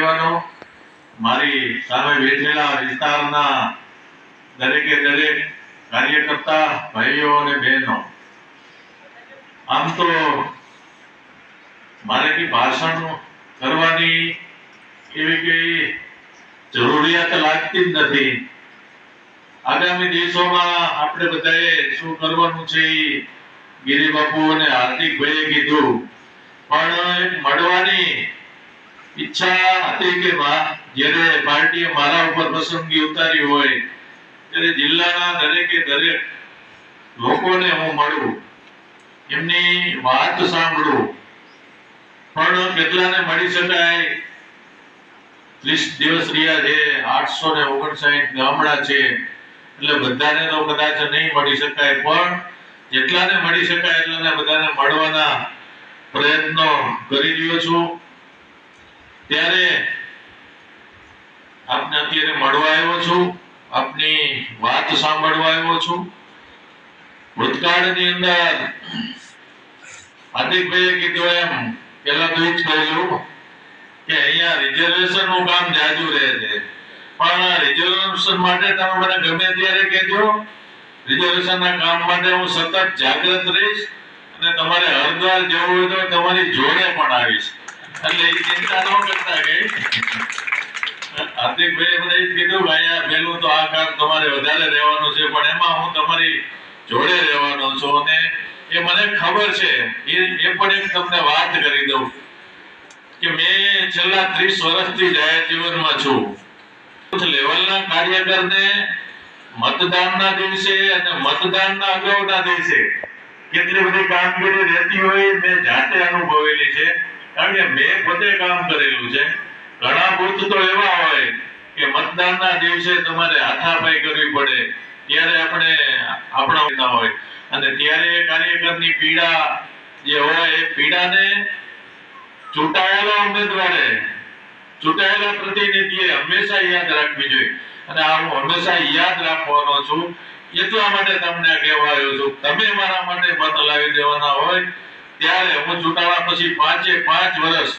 આગેવાનો મારી સામે બેઠેલા વિસ્તારના દરેકે દરેક કાર્યકર્તા, ભાઈઓ અને બહેનો. આમ તો મારે કઈ ભાષણ કરવાની એવી કઈ જરૂરિયાત લાગતી જ નથી. આગામી દિવસોમાં આપણે બધાએ શું કરવાનું છે ઈ ગિરી બાપુ અને હાર્દિકભાઈએ કીધું. પણ મળવાની ઈચ્છા હતી કે જ્યારે પાર્ટીએ મારા ઉપર પસંદગી ઉતારી હોય, ત્યારે જિલ્લાના દરેકે દરેક લોકોને હું મળું, એમની વાત સાંભળું. પણ કેટલાને મળી શકાય? ત્રીસ દિવસ રહ્યા છે, આઠસો ને ઓગણસાઠ ગામડા છે, એટલે બધાને તો કદાચ નહીં મળી શકાય, પણ જેટલાને મળી શકાય એટલાને બધાને મળવાના પ્રયત્નો કરી રહ્યો છું. ત્યારે આપને અત્યારે મળવા આવ્યો છું, આપની વાત સાંભળવા આવ્યો છું. ભૂતકાળની અંદર હાર્દિકભાઈએ કીધું એમ પેલા તો એ કે અહીંયા રિઝર્વેશનનું કામ જાજુ રહે છે. પણ રિઝર્વેશન માટે તમે મને ગમે ત્યારે કહેજો રિઝર્વેશન ના કામ માટે હું સતત જાગૃત રહીશ અને તમારે હરદ્વાર જવું હોય તો તમારી જોડે પણ આવીશ. એટલે એ ચિંતા ન કરતા કે હાર્દિકભાઈએ મને જ કીધું, ભાઈ, આ પેલું તો આ કામ તમારે વધારે રહેવાનું છે, પણ એમાં હું તમારી જોડે રહેવાનો છું. અને એ મને ખબર છે, એ એ પણ એક તમને વાત કરી દઉં કે મેં છેલ્લા ત્રીસ વર્ષથી જાહેર જીવનમાં છું. લેવલના કાર્યકરને મતદાનના દિવસે અને મતદાનના અગાઉના દિવસે કેટલી બધી કામગીરી રહેતી હોય મેં જાતે અનુભવેલી છે. કારણ કે મેં પોતે કામ કરેલું છે. ઘણા બુથ તો એવા હોય કે મતદાનના દિવસે તમારે હાથાપાઈ કરવી પડે. ત્યારે આપણે આપણા હોય અને ત્યારે કાર્યકરની પીડા જે હોય એ પીડાને ચૂંટાયેલા ઉમેદવારે, ચૂંટાયેલા પ્રતિનિધિએ હંમેશા યાદ રાખવી જોઈએ. અને આ હું હંમેશા યાદ રાખવાનો છું. એટલા માટે તમને કહેવા છું. તમે મારા માટે મત લાવી દેવાના હોય ત્યારે હું ચૂંટાવા પછી પાંચે પાંચ વર્ષ